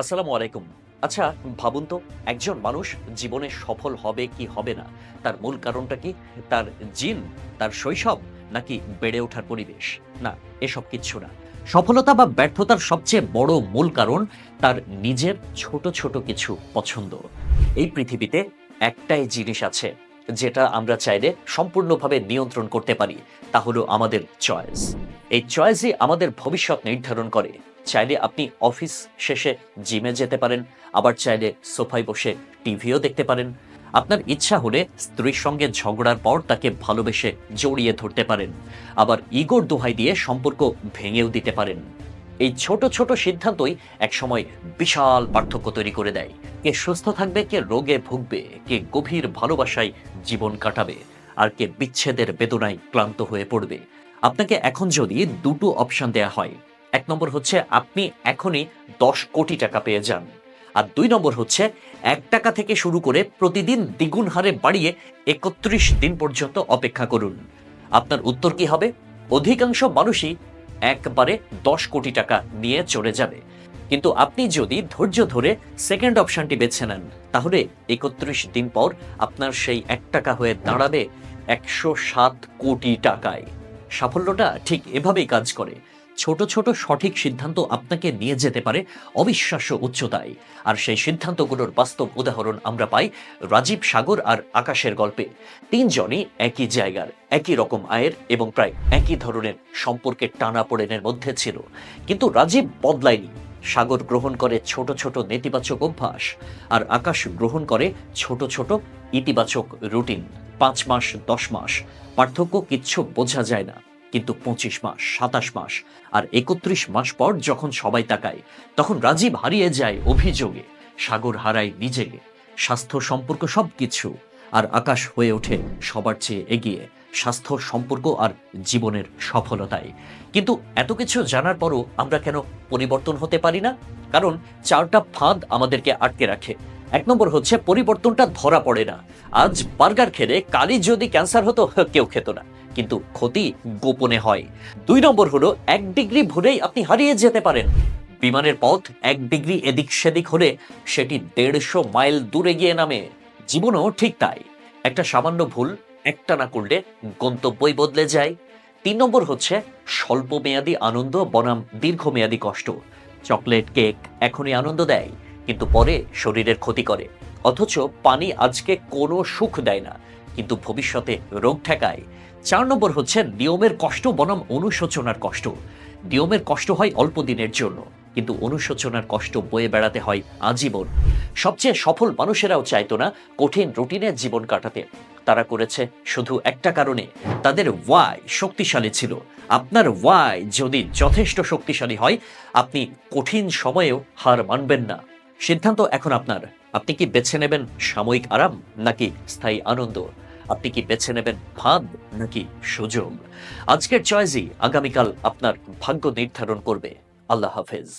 আসসালামু আলাইকুম। আচ্ছা ভাবুন তো, একজন মানুষ জীবনে সফল হবে কি হবে না? তার মূল কারণটা কি? তার জিন, তার শৈশব, নাকি বেড়ে ওঠার পরিবেশ? না, এসব কিচ্ছু না। সফলতা বা ব্যর্থতার সবচেয়ে বড় মূল কারণ তার নিজের ছোট ছোট কিছু পছন্দ। এই পৃথিবীতে একটাই জিনিস আছে, যেটা আমরা চাইলে সম্পূর্ণভাবে নিয়ন্ত্রণ করতে পারি, তা হলো আমাদের চয়েস। এই চয়েসই আমাদের ভবিষ্যৎ নির্ধারণ করে। চাইলে আপনি অফিস শেষে জিমে যেতে পারেন, আবার চাইলে সোফায় বসে টিভিও দেখতে পারেন। আপনার ইচ্ছা হলে স্ত্রীর সঙ্গে ঝগড়ার পর তাকে ভালোবেসে জড়িয়ে ধরতে পারেন, আবার ইগোর দোহাই দিয়ে সম্পর্ক ভেঙেও দিতে পারেন। এই ছোট ছোট সিদ্ধান্তই একসময় বিশাল পার্থক্য তৈরি করে দেয়। কে সুস্থ থাকবে, কে রোগে ভুগবে, কে গভীর ভালোবাসায় জীবন কাটাবে, আর কে বিচ্ছেদের বেদনায় ক্লান্ত হয়ে পড়বে। আপনাকে এখন যদি দুটো অপশন দেয়া হয় এক নম্বর হচ্ছে আপনি এখনই দশ কোটি টাকা পেয়ে যান। আর দুই নম্বর হচ্ছে এক টাকা থেকে শুরু করে প্রতিদিন দ্বিগুণ হারে বাড়িয়ে একত্রিশ দিন পর্যন্ত অপেক্ষা করুন। আপনার উত্তর কি হবে? অধিকাংশ মানুষই একবারে দশ কোটি টাকা নিয়ে চলে যাবে। কিন্তু আপনি যদি ধৈর্য ধরে সেকেন্ড অপশনটি বেছে নেন, তাহলে একত্রিশ দিন পর আপনার সেই এক টাকা হয়ে দাঁড়াবে একশো সাত কোটি টাকায়। সাফল্যটা ঠিক এভাবেই কাজ করে। ছোট ছোট সঠিক সিদ্ধান্ত আপনাকে নিয়ে যেতে পারে অবিশ্বাস্য উচ্চতায়। আর সেই সিদ্ধান্তগুলোর বাস্তব উদাহরণ আমরা পাই রাজীব সাগর আর আকাশের গল্পে। তিনজনই একই জায়গার, একই রকম আয়ের এবং প্রায় একই ধরনের সম্পর্কের টানাপোড়েনের মধ্যে ছিল। কিন্তু রাজীব বদলায়নি। সাগর গ্রহণ করে ছোট ছোট নেতিবাচক অভ্যাস। আর আকাশ গ্রহণ করে ছোট ছোট ইতিবাচক রুটিন। পাঁচ মাস, দশ মাস, পার্থক্য কিচ্ছু বোঝা যায় না। কিন্তু পঁচিশ মাস, সাতাশ মাস আর একত্রিশ মাস পর যখন সবাই তাকায়, তখন রাজীব হারিয়ে যায় অভিযোগে, সাগর হারায় নিজেকে, স্বাস্থ্য সম্পর্ক সব কিছু আর আকাশ হয়ে ওঠে সবার চেয়ে এগিয়ে, স্বাস্থ্য সম্পর্ক আর জীবনের সফলতায়। কিন্তু এত কিছু জানার পরও আমরা কেন পরিবর্তন হতে পারি না? কারণ চারটা ফাঁদ আমাদেরকে আটকে রাখে এক নম্বর হচ্ছে পরিবর্তনটা ধরা পড়ে না। আজ বার্গার খেলে কালই যদি ক্যান্সার হতো কেউ খেত না। কিন্তু ক্ষতি গোপনে হয়। দুই নম্বর হলো, এক ডিগ্রি ভুলেই আপনি হারিয়ে যেতে পারেন। বিমানের পথ এক ডিগ্রি এদিক সেদিক হলে সেটি দেড়শো মাইল দূরে গিয়ে নামে। জীবনও ঠিক তাই। একটা সামান্য ভুল, একটা না করলে গন্তব্যই বদলে যায়। তিন নম্বর হচ্ছে স্বল্প মেয়াদী আনন্দ বনাম দীর্ঘমেয়াদী কষ্ট। চকলেট, কেক, এখনই আনন্দ দেয়। কিন্তু পরে শরীরের ক্ষতি করে। অথচ পানি আজকে কোনো সুখ দেয় না, কিন্তু ভবিষ্যতে রোগ ঠেকায়। চার নম্বর হচ্ছে নিয়মের কষ্ট বনাম অনুশোচনার কষ্ট। নিয়মের কষ্ট হয় অল্প দিনের জন্য, কিন্তু অনুশোচনার কষ্ট বয়ে বেড়াতে হয় আজীবন। সবচেয়ে সফল মানুষেরাও চাইতো না কঠিন রুটিনে জীবন কাটাতে। তারা করেছে শুধু একটা কারণে, তাদের ওয়াই শক্তিশালী ছিল। আপনার ওয়াই যদি যথেষ্ট শক্তিশালী হয়, আপনি কঠিন সময়েও হার মানবেন না। সিদ্ধান্ত এখন আপনার। আপনি কি বেছে নেবেন সাময়িক আরাম নাকি স্থায়ী আনন্দ? আপনি কি বেছে নেবেন ফাঁদ নাকি সুযোগ? আজকের চয়েসই আগামীকাল আপনার ভাগ্য নির্ধারণ করবে। আল্লাহ হাফেজ।